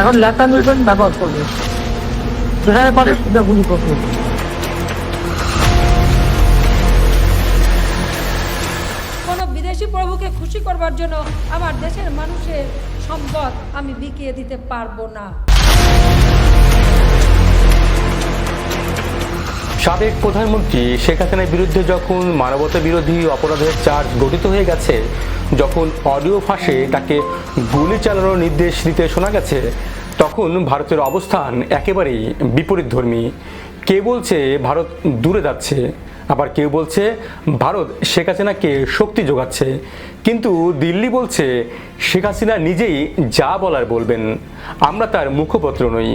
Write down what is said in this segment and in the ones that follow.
এখন ব্যবহার করবে গুলি করবে কোনো বিদেশি প্রভুকে খুশি করবার জন্য আমার দেশের মানুষের সম্পদ আমি বিকিয়ে দিতে পারব না। সাবেক প্রধানমন্ত্রী শেখ হাসিনার বিরুদ্ধে যখন মানবতা বিরোধী অপরাধের চার্জ গঠিত হয়ে গেছে, যখন অডিও ফাঁসে তাকে গুলি চালানোর নির্দেশ দিতে শোনা গেছে, তখন ভারতের অবস্থান একেবারেই বিপরীতধর্মী। কে বলছে ভারত দূরে যাচ্ছে, আবার কেউ বলছে ভারত শেখ হাসিনাকে শক্তি যোগাচ্ছে। কিন্তু দিল্লি বলছে শেখ হাসিনা নিজেই যা বলার বলবেন, আমরা তার মুখপত্র নই।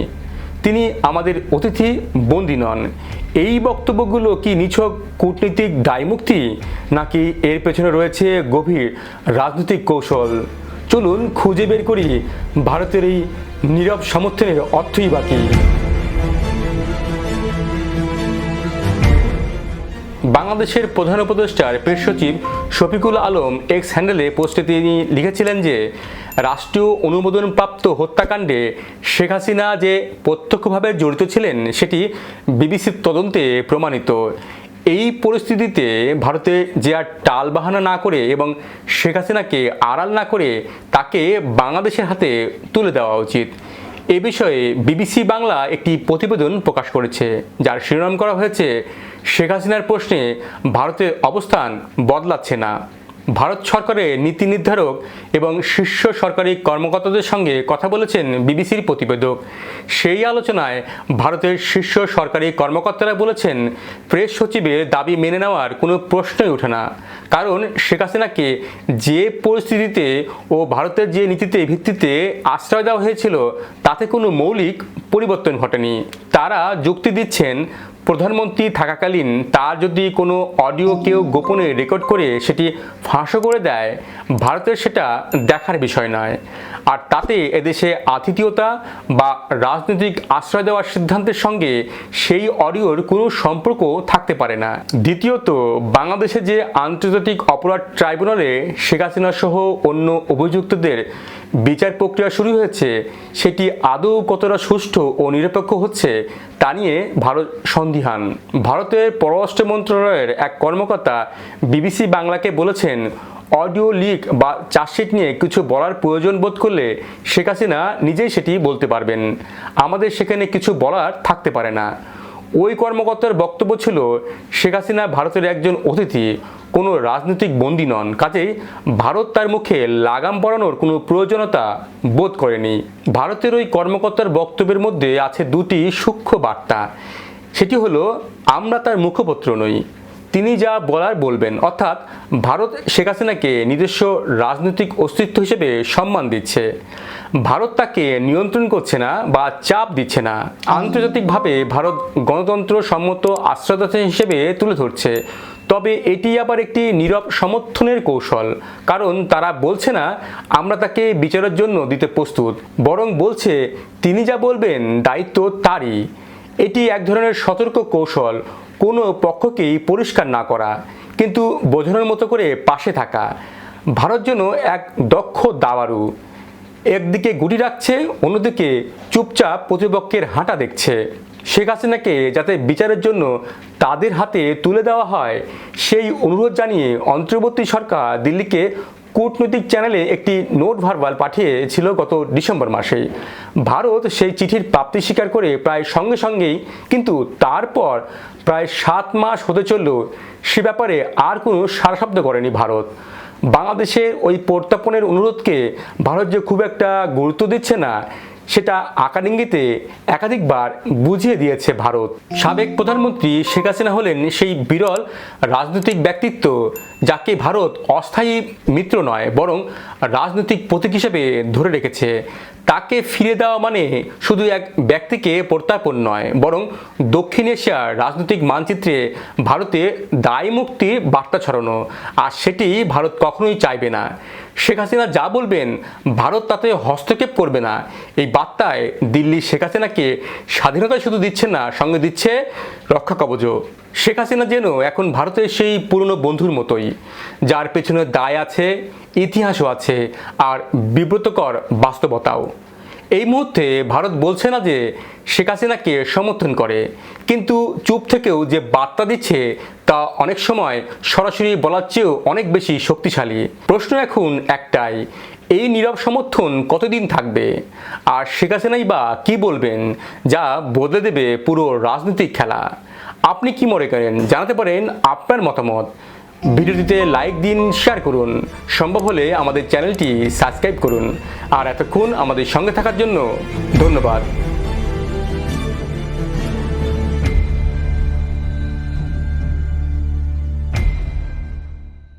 তিনি আমাদের অতিথি বন্দী নন। এই বক্তব্যগুলো কি নিছক কূটনীতিক দায়মুক্তি, নাকি এর পেছনে রয়েছে গভীর রাজনৈতিক কৌশল? চলুন খুঁজে বের করি, ভারতের এই নীরব সমর্থনের অর্থই বাকি বাংলাদেশের প্রধান উপদেষ্টার প্রেস সচিব শফিকুল আলম এক্স হ্যান্ডেলে পোস্টে তিনি লিখেছিলেন যে, রাষ্ট্রীয় অনুমোদনপ্রাপ্ত হত্যাকাণ্ডে শেখ হাসিনা যে প্রত্যক্ষভাবে জড়িত ছিলেন, সেটি বিবিসির তদন্তে প্রমাণিত। এই পরিস্থিতিতে ভারতে যে আর টাল বাহানা না করে এবং শেখ হাসিনাকে আড়াল না করে তাকে বাংলাদেশের হাতে তুলে দেওয়া উচিত। এ বিষয়ে বিবিসি বাংলা একটি প্রতিবেদন প্রকাশ করেছে, যার শিরোনাম করা হয়েছে, শেখ হাসিনার প্রশ্নে ভারতের অবস্থান বদলাচ্ছে না। ভারত সরকারের নীতি নির্ধারক এবং শীর্ষ সরকারি কর্মকর্তাদের সঙ্গে কথা বলেছেন বিবিসির প্রতিবেদক। সেই আলোচনায় ভারতের শীর্ষ সরকারি কর্মকর্তারা বলেছেন, প্রেস সচিবের দাবি মেনে নেওয়ার কোনো প্রশ্নই ওঠে না। কারণ শেখ হাসিনাকে যে পরিস্থিতিতে ও ভারতের যে নীতিতে ভিত্তিতে আশ্রয় দেওয়া হয়েছিল, তাতে কোনো মৌলিক পরিবর্তন ঘটেনি। তারা যুক্তি দিচ্ছেন, প্রধানমন্ত্রী থাকাকালীন তার যদি কোনো অডিও কেউ গোপনে রেকর্ড করে সেটি ফাঁসও করে দেয়, ভারতের সেটা দেখার বিষয় নয়। আর তাতে এদেশে আতিথীয়তা বা রাজনৈতিক আশ্রয় দেওয়ার সিদ্ধান্তের সঙ্গে সেই অডিওর কোনো সম্পর্ক থাকতে পারে না। দ্বিতীয়ত, বাংলাদেশে যে আন্তর্জাতিক অপরাধ ট্রাইব্যুনালে শেখ হাসিনা সহ অন্য অভিযুক্তদের বিচার প্রক্রিয়া শুরু হয়েছে, সেটি আদৌ কতটা সুষ্ঠু ও নিরপেক্ষ হচ্ছে তা নিয়ে ভারত সন্দিহান ভারতের পররাষ্ট্র মন্ত্রণালয়ের এক কর্মকর্তা বিবিসি বাংলাকে বলেছেন, অডিও লিক বা চার্জশিট নিয়ে কিছু বলার প্রয়োজন বোধ করলে শেখ হাসিনা নিজেই সেটি বলতে পারবেন। আমাদের সেখানে কিছু বলার থাকতে পারে না। ওই কর্মকর্তার বক্তব্য ছিল, শেখ হাসিনা ভারতের একজন অতিথি। কোনো রাজনৈতিক বন্দী নন। কাজেই ভারত তার মুখে লাগাম পড়ানোর কোনো প্রয়োজনীয়তা বোধ করেনি। ভারতের ওই কর্মকর্তার বক্তব্যের মধ্যে আছে দুটি সূক্ষ্ম বার্তা। সেটি হলো, আমরা তার মুখপত্র নই। তিনি যা বলার বলবেন। অর্থাৎ ভারত শেখ হাসিনাকে নিজস্ব রাজনৈতিক অস্তিত্ব হিসেবে সম্মান দিচ্ছে। ভারত তাকে নিয়ন্ত্রণ করছে না বা চাপ দিচ্ছে না। আন্তর্জাতিকভাবে ভারত গণতন্ত্র সম্মত আশ্রয়দাতা হিসেবে তুলে ধরছে। তবে এটি আবার একটি নীরব সমর্থনের কৌশল। কারণ তারা বলছে না, আমরা তাকে বিচারের জন্য দিতে প্রস্তুত। বরং বলছে, তিনি যা বলবেন, দায়িত্ব তারই। এটি এক ধরনের সতর্ক কৌশল। কোনো পক্ষকেই পরিষ্কার না করা, কিন্তু বোঝানোর মতো করে পাশে থাকা। ভারত যেন এক দক্ষ দাবারু একদিকে গুটি রাখছে, অন্যদিকে চুপচাপ প্রতিপক্ষের হাঁটা দেখছে। শেখ হাসিনাকে যাতে বিচারের জন্য তাদের হাতে তুলে দেওয়া হয়, সেই অনুরোধ জানিয়ে অন্তর্বর্তী সরকার দিল্লিকে কূটনৈতিক চ্যানেলে একটি নোট ভার্বাল পাঠিয়েছিল গত ডিসেম্বর মাসে। ভারত সেই চিঠির প্রাপ্তি স্বীকার করে প্রায় সঙ্গে সঙ্গেই কিন্তু তারপর প্রায় সাত মাস হতে চলল, সে ব্যাপারে আর কোনো সারশব্দ করেনি ভারত। বাংলাদেশের ওই প্রত্যাপনের অনুরোধকে ভারত যে খুব একটা গুরুত্ব দিচ্ছে না সেটা আকার ইঙ্গিতে একাধিকবার বুঝিয়ে দিয়েছে ভারত। সাবেক প্রধানমন্ত্রী শেখ হাসিনা হলেন সেই বিরল রাজনৈতিক ব্যক্তিত্ব যাকে ভারত অস্থায়ী মিত্র নয়, বরং রাজনৈতিক প্রতীক হিসেবে ধরে রেখেছে। তাকে ফিরে দেওয়া মানে শুধু এক ব্যক্তিকে প্রত্যাপন নয়, বরং দক্ষিণ এশিয়ার রাজনৈতিক মানচিত্রে ভারতে দায় মুক্তির বার্তা ছড়ানো। আর সেটি ভারত কখনোই চাইবে না। শেখ হাসিনা যা বলবেন, ভারত তাতে হস্তক্ষেপ করবে না। এই বার্তায় দিল্লি শেখ হাসিনাকে স্বাধীনতা শুধু দিচ্ছে না, সঙ্গে দিচ্ছে রক্ষা কবচও। শেখ হাসিনা যেন এখন ভারতের সেই পুরনো বন্ধুর মতোই, যার পেছনে দায় আছে, ইতিহাসও আছে, আর বিব্রতকর বাস্তবতাও। এই মুহূর্তে ভারত বলছে না যে শেখ হাসিনাকে সমর্থন করে, কিন্তু চুপ থেকেও যে বার্তা দিচ্ছে তা অনেক সময় সরাসরি বলার চেয়েও অনেক বেশি শক্তিশালী। প্রশ্ন এখন একটাই এই নীরব সমর্থন কতদিন থাকবে? আর শেখ হাসিনাই বা কী বলবেন যা বদলে দেবে পুরো রাজনৈতিক খেলা? আপনি কি মনে করেন? জানাতে পারেন আপনার মতামত। ভিডিওটিতে লাইক দিন শেয়ার করুন। সম্ভব হলে আমাদের চ্যানেলটি সাবস্ক্রাইব করুন। আর এতক্ষণ আমাদের সঙ্গে থাকার জন্য ধন্যবাদ।